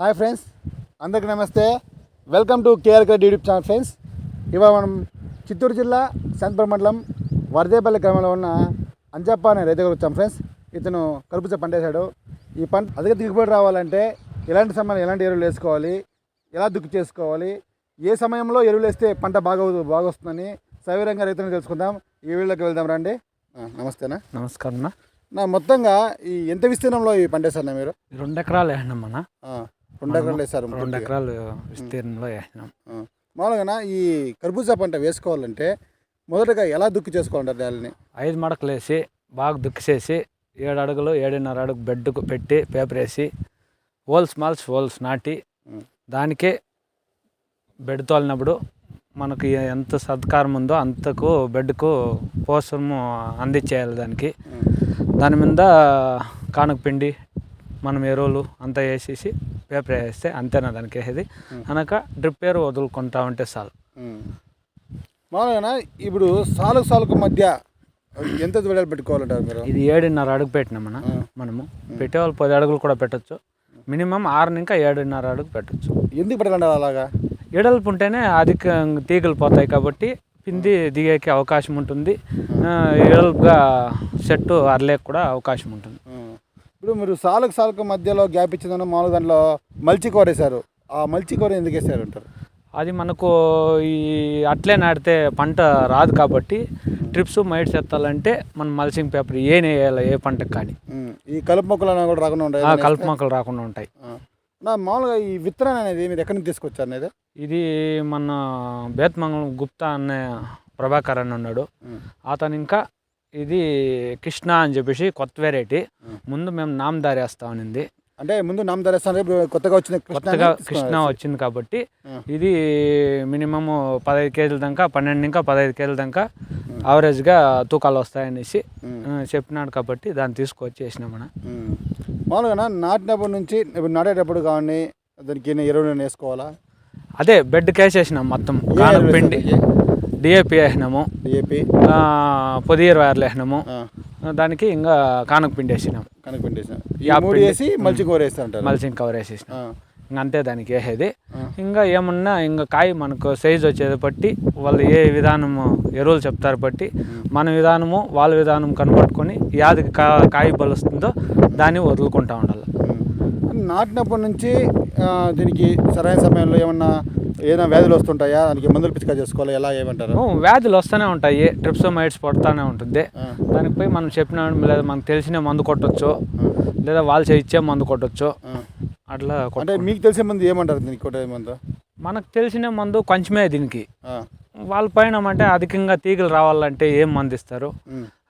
Hi friends అందరికీ నమస్తే. Welcome to KRK YouTube channel friends. ఇవాళ మనం చిత్తూరు జిల్లా శాంతిపురం మండలం వరదేపల్లి గ్రామంలో ఉన్న అంజప్ప అనే రైతు దగ్గరకు వచ్చాం ఫ్రెండ్స్. ఇతను కరుపుచ పంట వేశాడు ఈ పంట అధిక దిగుబడి రావాలంటే ఎలాంటి సమయంలో ఎలాంటి ఎరువులు వేసుకోవాలి ఎలా దుక్కి చేసుకోవాలి ఏ సమయంలో ఎరువులు వేస్తే పంట బాగా బాగా వస్తుందని సవివరంగా రైతులను తెలుసుకుందాం. ఈ వీళ్ళకి వెళ్దాం రండి. నమస్తేనా? నమస్కారం. నా మొత్తంగా ఈ ఎంత విస్తీర్ణంలో ఈ పంట వేశారు మీరు? రెండు ఎకరాలు వేసినాం అన్న రెండు ఎకరాలు వేశారు రెండు. ఎకరాలు విస్తీర్ణంలో వేసినాం. మామూలుగా ఈ కర్బూజా పంట వేసుకోవాలంటే మొదటగా ఎలా దుక్కి చేసుకోవాలంటారు నేలని ఐదు మడకలు వేసి బాగా దుక్కిసేసి ఏడు అడుగులు ఏడున్నర అడుగు బెడ్కు పెట్టి పేపర్ వేసి హోల్స్ మాల్స్ హోల్స్ నాటి. దానికే బెడ్ తోలినప్పుడు మనకి ఎంత సత్కారం ఉందో అంతకు బెడ్కు పోషము అందించేయాలి దానికి దాని మీద కానుక పిండి మనం ఎరువులు అంతా వేసేసి పేపర్ వేస్తే అంతేనా దానికి వేసేది. అనక డ్రిప్ పేరు వదులుకుంటా ఉంటే చాలు. మామూలుగా ఇప్పుడు సాలుకు సాలుకు మధ్య ఎంత వెడలు పెట్టుకోవాలంటారు మీరు? ఇది ఏడున్నర అడుగు పెట్టినాం మన ఆ. మనము. పెట్టేవాళ్ళు పది అడుగులు కూడా పెట్టొచ్చు. మినిమం ఆరు ఇంకా ఏడున్నర అడుగు పెట్టొచ్చు. ఎందుకు పెట్టాలంటే అలాగా? ఎడల్పు ఉంటేనే అధిక తీగలు పోతాయి కాబట్టి పిండి దిగేకి అవకాశం ఉంటుంది. ఎడల్పుగా చెట్టు అరలేకి కూడా అవకాశం ఉంటుంది. ఇప్పుడు మీరు సాలుకు సాలుకు మధ్యలో గ్యాప్ ఇచ్చిందని మామూలుగా దాంట్లో మల్చి కూర వేశారు ఆ మల్చి కూర ఎందుకు వేసారు అంటారు అది మనకు ఈ అట్లే నాటితే పంట రాదు కాబట్టి ట్రిప్స్ మైట్స్ ఎత్తాలంటే మనం మల్సింగ్ పేపర్ ఏ వేయాలి ఏ పంటకు కానీ. ఈ కలుపు మొక్కలు అనేవి కూడా రాకుండా ఉంటాయి కలుపు మొక్కలు రాకుండా ఉంటాయి. నా మామూలుగా ఈ విత్తనం అనేది మీరు ఎక్కడి నుంచి తీసుకొచ్చారు అనేది ఇది మన బేత్మంగళం గుప్తా అనే ప్రభాకర్ అని ఉన్నాడు. అతను ఇంకా ఇది కృష్ణ అని చెప్పేసి కొత్త వెరైటీ. ముందు మేము నామదారి వేస్తా ఉన్నింది అంటే ముందు నామ ధరేస్తాను ఇప్పుడు కొత్తగా వచ్చిన కృష్ణ కొత్తగా కృష్ణ. వచ్చింది కాబట్టి. ఇది మినిమం పదహైదు కేజీల దాకా పన్నెండు ఇంకా పదహైదు కేజీల దాకా యావరేజ్గా తూకాలు వస్తాయనేసి చెప్పినాడు కాబట్టి దాన్ని తీసుకొచ్చి వేసినాం మన ఉమ్. మామూలుగా నాటినప్పటి నుంచి ఇప్పుడు నాటేటప్పుడు కానీ దానికి ఎరువులు వేసుకోవాలా అదే బెడ్ వేసేసినాం మొత్తం పిండి డిఏపి వేసినాము డిఏపి ఆ, పొది ఇరవై ఆరులు వేసినాము దానికి ఇంకా కానుక పిండి వేసినాం కనుక్కుంటేసిన ఈ యా మూడు పిండి. వేసి మల్చి కూర వేస్తా ఉంటారు మల్సింగ్ కవర్ వేసేసినాం. ఇంకా అంతే దానికి వేసేది. ఇంకా ఏమన్నా ఇంకా కాయ మనకు సైజు వచ్చేది బట్టి వాళ్ళు ఏ విధానము ఎరువులు చెప్తారు బట్టి మన విధానము వాళ్ళ విధానం కనబట్టుకొని యాదికి కా కాయ బలుస్తుందో దాన్ని వదులుకుంటా ఉండాలి. నాటినప్పటి నుంచి దీనికి సరైన సమయంలో ఏమన్నా ఏదైనా వ్యాధులు వస్తుంటాయా? దానికి మందులు పిచికా చేసుకోవాలా? ఎలా ఏమంటారు? వ్యాధులు వస్తూనే ఉంటాయి. ట్రిప్సోమైడ్స్ పడుతూనే ఉంటుంది. దానికి పోయి మనం చెప్పిన లేదా మనకు తెలిసిన మందు కొట్టొచ్చు లేదా వాళ్ళు ఇచ్చే మందు కొట్టొచ్చు. అట్లా అంటే మీకు తెలిసే ముందు ఏమంటారు దీనికి కొట్టే మందు? మనకు తెలిసిన మందు కొంచెమే దీనికి. వాళ్ళ పైన అంటే అధికంగా తీగలు రావాలంటే ఏం మందు ఇస్తారు.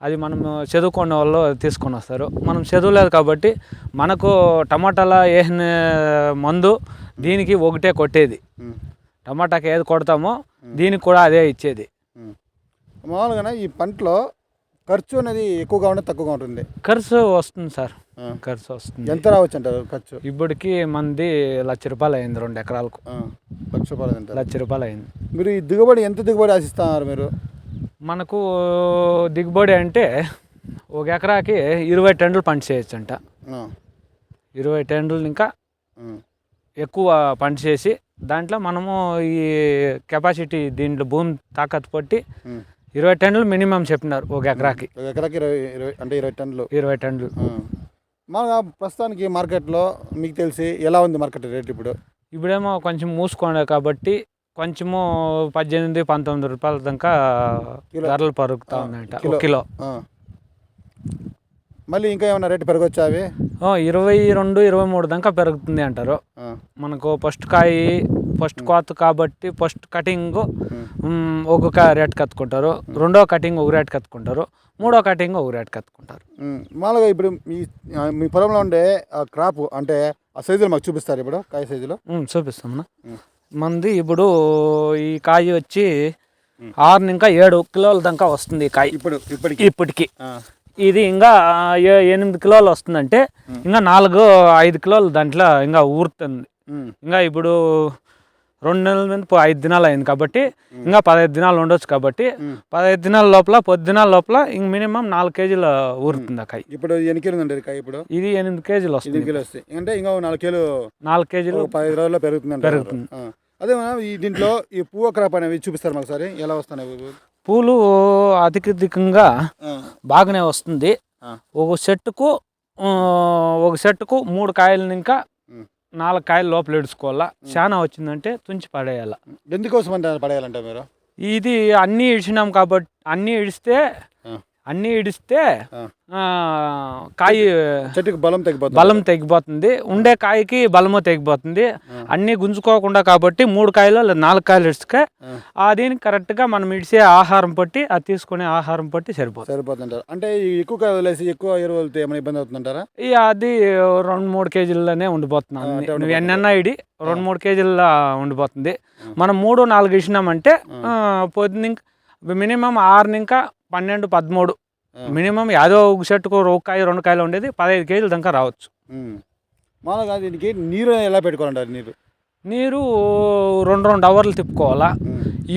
అది మనం చదువుకునే వాళ్ళు తీసుకొని వస్తారు. మనం చదువులేదు కాబట్టి మనకు టమాటాల వేసిన మందు దీనికి ఒకటే కొట్టేది. టమాటాకి ఏది కొడతామో దీనికి కూడా అదే ఇచ్చేది ఉమ్. మామూలుగా ఈ పంటలో ఖర్చు అనేది ఎక్కువగా ఉంటుంది తక్కువగా ఉంటుంది ఖర్చు వస్తుంది సార్. ఖర్చు వస్తుంది ఎంత రావచ్చు అంటారు ఖర్చు ఇప్పటికి మంది లక్ష రూపాయలు అయింది రెండు ఎకరాలకు. లక్ష రూపాయలు అంటారు లక్ష రూపాయలు అయింది మీరు ఈ దిగుబడి ఎంత దిగుబడి ఆశిస్తున్నారు మీరు మనకు దిగుబడి అంటే ఒక ఎకరాకి ఇరవై టన్నులు పంట చేయొచ్చు అంట. ఇరవై టన్నులు ఇంకా. ఎక్కువ పంట చేసి దాంట్లో మనము ఈ కెపాసిటీ దీంట్లో భూమి తాకత్తు పట్టి. ఇరవై టన్నులు మినిమం చెప్పినారు ఒక ఎకరాకి ఒక ఎకరాకి ఇరవై ఇరవై అంటే ఇరవై టన్నులు ఇరవై టన్నులు. మామూలుగా ప్రస్తుతానికి మార్కెట్లో మీకు తెలిసి ఎలా ఉంది మార్కెట్ రేట్ ఇప్పుడు ఇప్పుడేమో కొంచెం మూసుకోండి కాబట్టి కొంచెము పద్దెనిమిది పంతొమ్మిది రూపాయల దాకా. ధరలు పరుగుతూ ఉన్నాయంట కిలో. మళ్ళీ ఇంకా ఏమైనా రేటు పెరగొచ్చా అవి? ఇరవై రెండు ఇరవై మూడు దాకా పెరుగుతుంది అంటారు. మనకు ఫస్ట్ కాయ ఫస్ట్ కోత కాబట్టి ఫస్ట్ కటింగ్. ఒక్కొక్క రేట్ కత్తుకుంటారు. రెండో కటింగ్ ఒక రేట్ కత్తుకుంటారు. మూడో కటింగ్ ఒక రేట్ కత్తుకుంటారు. మామూలుగా ఇప్పుడు మీ మీ పొలంలో ఉండే ఆ క్రాప్ అంటే ఆ సైజులు మాకు చూపిస్తారు ఇప్పుడు కాయ సైజులో. ఉమ్. మంది ఇప్పుడు ఈ కాయ వచ్చి ఆరు ఇంకా ఏడు కిలోల దాకా వస్తుంది ఈ కాయ. ఇప్పుడు ఇప్పటికి. ఇప్పటికి. ఇది ఇంకా ఎనిమిది కిలోలు వస్తుందంటే ఇంకా నాలుగు ఐదు కిలోలు దాంట్లో ఇంకా ఊరుతుంది. ఇంకా ఇప్పుడు రెండు నెలల మీద ఐదు దినాలు అయింది కాబట్టి ఇంకా పదహైదు దినాలు ఉండొచ్చు కాబట్టి పదహైదు దినాల లోపల పొద్దు దినాల లోపల ఇంక మినిమం నాలుగు కేజీలు ఊరుతుంది కాయ. ఇప్పుడు ఎన్ని కిలో ఉందండి కాయ ఇప్పుడు? ఇది ఎనిమిది కేజీలు వస్తుంది. వస్తాయి. అంటే ఇంకా నాలుగు కిలో నాలుగు కేజీలు పదిహేను రోజుల్లో పెరుగుతుంది. పెరుగుతుంది. అదే మనం ఈ దీంట్లో ఈ పువ్వు క్రాప్ అనేవి చూపిస్తారు మాకు సరే ఎలా వస్తున్నాయి? పూలు అధికధికంగా. బాగానే వస్తుంది. ఒక చెట్టుకు ఒక చెట్టుకు మూడు కాయలు ఇంకా. నాలుగు కాయలు లోపల ఇడుచుకోవాలా చాలా వచ్చిందంటే తుంచి పడేయాల ఎందుకోసం అంటే పడేయాలంటే మీరు ఇది అన్నీ ఇడిచినాం కాబట్టి అన్నీ ఇడిస్తే. అన్నీ ఇడిస్తే కాయ చెట్టుకి బలం తగ్గిపోతుంది బలం తెగిపోతుంది. ఉండే కాయకి బలము తెగిపోతుంది. అన్నీ గుంజుకోకుండా కాబట్టి మూడు కాయలు లేదా నాలుగు కాయలు. ఆ. దీనికి కరెక్ట్గా మనం ఇడిసే ఆహారం పట్టి అది తీసుకునే ఆహారం పట్టి సరిపోతుంది. సరిపోతుంటారు అంటే ఎక్కువ వదిలేసి ఎక్కువ ఎరువు వెళ్తే ఏమైనా ఇబ్బంది అవుతుందంటారా? ఇక అది రెండు మూడు కేజీల్లోనే ఉండిపోతున్నాను నువ్వు ఎన్నెన్న ఇడి రెండు మూడు కేజీల్లో ఉండిపోతుంది. మనం మూడు నాలుగు ఇచ్చినామంటే పొద్దున ఇంకా మినిమం ఆరు ఇంకా పన్నెండు పదమూడు. మినిమం యాదో ఒక చెట్టుకు ఒక కాయ రెండు కాయలు ఉండేది పదహైదు కేజీల దాకా రావచ్చు. మామూలుగా దీనికి నీరు ఎలా పెట్టుకోవాలంటారు నీరు? నీరు రెండు రెండు అవర్లు తిప్పుకోవాలా.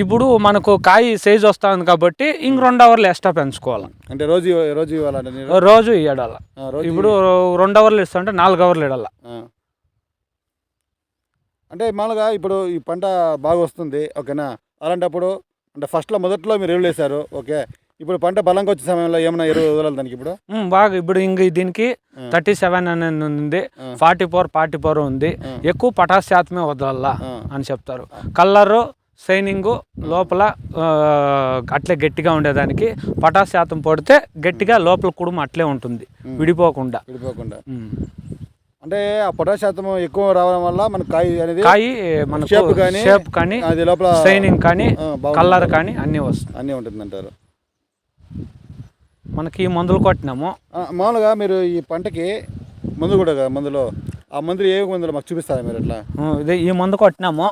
ఇప్పుడు మనకు కాయ సైజ్ వస్తుంది కాబట్టి ఇంక రెండు అవర్లు ఎక్స్ట్రా పెంచుకోవాలి. అంటే రోజు రోజు రోజు ఇవ్వడాల ఇప్పుడు రెండు అవర్లు ఇస్తుంటే నాలుగు అవర్లు ఇడాల ఆ. అంటే మామూలుగా ఇప్పుడు ఈ పంట బాగా వస్తుంది ఓకేనా? అలాంటప్పుడు అంటే ఫస్ట్లో మొదట్లో మీరు ఎరువులు వేశారు ఓకే? ఇప్పుడు పంట బలంగా వచ్చే సమయంలో ఏమైనా ఎరువు వదలాలి దానికి ఇప్పుడు బాగా ఇప్పుడు ఇంక దీనికి. థర్టీ సెవెన్ అనేది ఉంది. ఫార్టీ ఫోర్ ఫార్టీ ఫోర్ ఉంది. ఎక్కువ పటాస్ శాతమే వదలాలా. అని చెప్తారు కలరు షైనింగు లోపల అట్లే గట్టిగా ఉండేదానికి పటాస్ శాతం పడితే గట్టిగా లోపల కుడుము అట్లే ఉంటుంది. విడిపోకుండా విడిపోకుండా. అంటే ఆ పొటాష్ శాతం ఎక్కువ రావడం వల్ల మనకు కాయ అనేది కాయి మనకు షేప్ కానీ షేప్ కానీ అది లోపల షైనింగ్ కానీ. కలర్ కానీ అన్నీ వస్తుంది అన్నీ ఉంటుందంటారు మనకి ఈ మందులు కొట్టినాము. మామూలుగా మీరు ఈ పంటకి మందు కూడా కదా మందులో? ఆ మందులు ఏ మందులు మాకు చూపిస్తారా మీరు అట్లా? ఇదే ఈ మందు కొట్టినాము.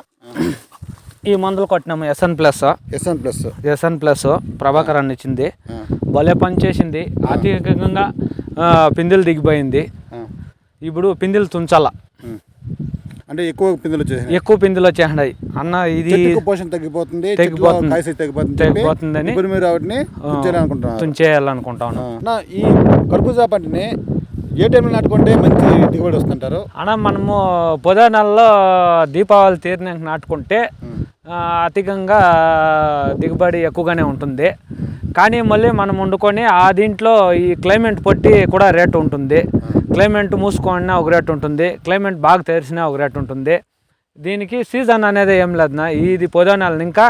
ఈ మందులు కొట్టినాము SN plus SN plus SN plus Prabhakar అని ఇచ్చింది. భలే పని చేసింది. అధికంగా ఆ, పిందెలు దిగిపోయింది. ఇప్పుడు పిందెలు తుంచాల. అంటే ఎక్కువ పిందులు వచ్చేసినాయి ఎక్కువ పిందెలు వచ్చేసినాయి. అన్న ఇది పోషణ తగ్గిపోతుంది తగ్గిపోతుంది. కాయ తగ్గిపోతుంది తగ్గిపోతుందని ఇప్పుడు మీరు వాటిని ఉంచాలనుకుంటున్నారు తుంచేయాలనుకుంటా ఉన్నాం నా ఈ కర్బూజా పంటని ఏ టైంలో నాటుకుంటే మంచి దిగుబడి వస్తుంటారు. అన్న మనము పొద నెలలో దీపావళి తీరినాక నాటుకుంటే అధికంగా దిగుబడి ఎక్కువగానే ఉంటుంది. కానీ మళ్ళీ మనం వండుకొని ఆ దీంట్లో ఈ క్లైమేట్ పట్టి కూడా రేటు ఉంటుంది. క్లైమేట్ మూసుకున్నా ఒక రేటు ఉంటుంది క్లైమేట్ బాగా తెరిచినా ఒక రేటు ఉంటుంది. దీనికి సీజన్ అనేది ఏం లేదు నా ఇది పొద నెల ఇంకా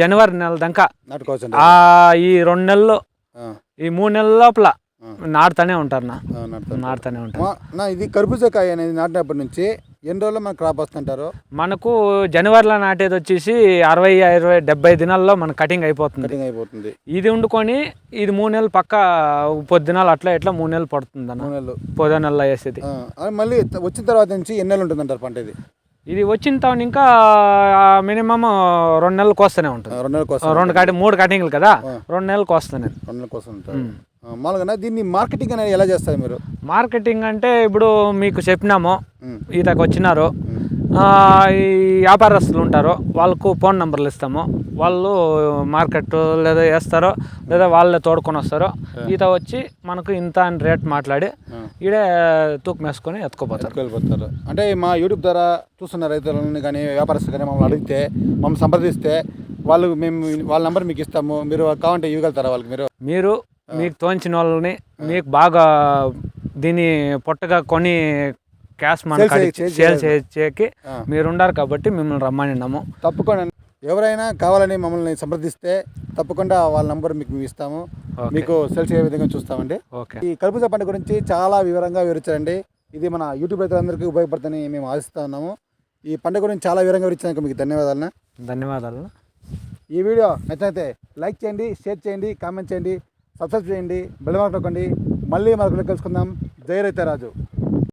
జనవరి నెల దాకా. ఈ రెండు నెలలు ఈ మూడు నెలల లోపల నాటుతూనే ఉంటారు నా. నాటుతూనే ఉంటారు. ఇది కర్బూజా కాయ అనేది నాటినప్పటి నుంచి ఎన్ని రోజుల్లో మనకు క్రాప్ వస్తుంటారు? మనకు జనవరిలో నాటేది వచ్చేసి అరవై ఇరవై డెబ్బై దినాల్లో మన కటింగ్ అయిపోతుంది. కటింగ్ అయిపోతుంది. ఇది వండుకొని ఇది మూడు నెలలు పక్క పొద్దునాలు అట్లా ఇట్లా మూడు నెలలు పడుతుంది అన్న మూడు నెలలు. పొద్దు నెలలో వేసేది. మళ్ళీ వచ్చిన తర్వాత నుంచి ఎన్ని నెలలు ఉంటుందంటారు పంట ఇది? ఇది వచ్చిన తర్వాత ఇంకా మినిమం రెండు నెలలకు వస్తూనే ఉంటుంది. రెండు నెలల కోసం రెండు కటి మూడు కటింగ్లు కదా? రెండు నెలలకు వస్తాను. రెండు నెలల కోసం ఉంటారు ఆ, మామూలుగా దీన్ని మార్కెటింగ్ అనేది ఎలా చేస్తారు మీరు? మార్కెటింగ్ అంటే ఇప్పుడు మీకు చెప్పినాము ఈతకు వచ్చినారు. ఈ వ్యాపారస్తులు ఉంటారు వాళ్ళకు ఫోన్ నెంబర్లు ఇస్తాము. వాళ్ళు మార్కెట్ లేదా వేస్తారో లేదా వాళ్ళే తోడుకొని వస్తారో. ఈత వచ్చి మనకు ఇంత అని రేట్ మాట్లాడి. ఈడే తూకం వేసుకొని ఎత్తుకోపోతారు. వెళ్ళిపోతారు అంటే మా యూట్యూబ్ ద్వారా చూస్తున్న రైతులను కానీ వ్యాపారస్తులు కానీ మమ్మల్ని అడిగితే మమ్మల్ని సంప్రదిస్తే వాళ్ళు మేము వాళ్ళ నెంబర్ మీకు ఇస్తాము. మీరు కావాలంటే ఇవ్వగలుగుతారా వాళ్ళకి మీరు? మీరు మీకు తోచిన వాళ్ళని మీకు బాగా దీన్ని పొట్టగా కొని క్యాష్ మన Sales కాడికి చేయ- సేల్ చేయాలి. చేయకి ఆ. మీరు ఉండారు కాబట్టి మిమ్మల్ని రమ్మనిన్నాము తప్పకుండా. ఎవరైనా కావాలని మమ్మల్ని సంప్రదిస్తే తప్పకుండా వాళ్ళ నంబర్ మీకు మేము ఇస్తాము. మీకు సెల్ చేయ విధంగా చూస్తామండి. ఓకే. ఈ కర్బూజా పంట గురించి చాలా వివరంగా వివరించారండి. ఇది మన యూట్యూబ్ రైతులందరికీ ఉపయోగపడుతుందని మేము ఆశిస్తూ ఉన్నాము. ఈ పంట గురించి చాలా వివరంగా వివరించినందుకు మీకు ధన్యవాదాలు. ధన్యవాదాలు. ఈ వీడియో నచ్చినైతే లైక్ చేయండి షేర్ చేయండి కామెంట్ చేయండి. సబ్స్క్రైబ్ చేయండి బెల్ మార్క్ నొక్కండి. మళ్ళీ మరొకరు కలుసుకుందాం. జై రైతారాజు.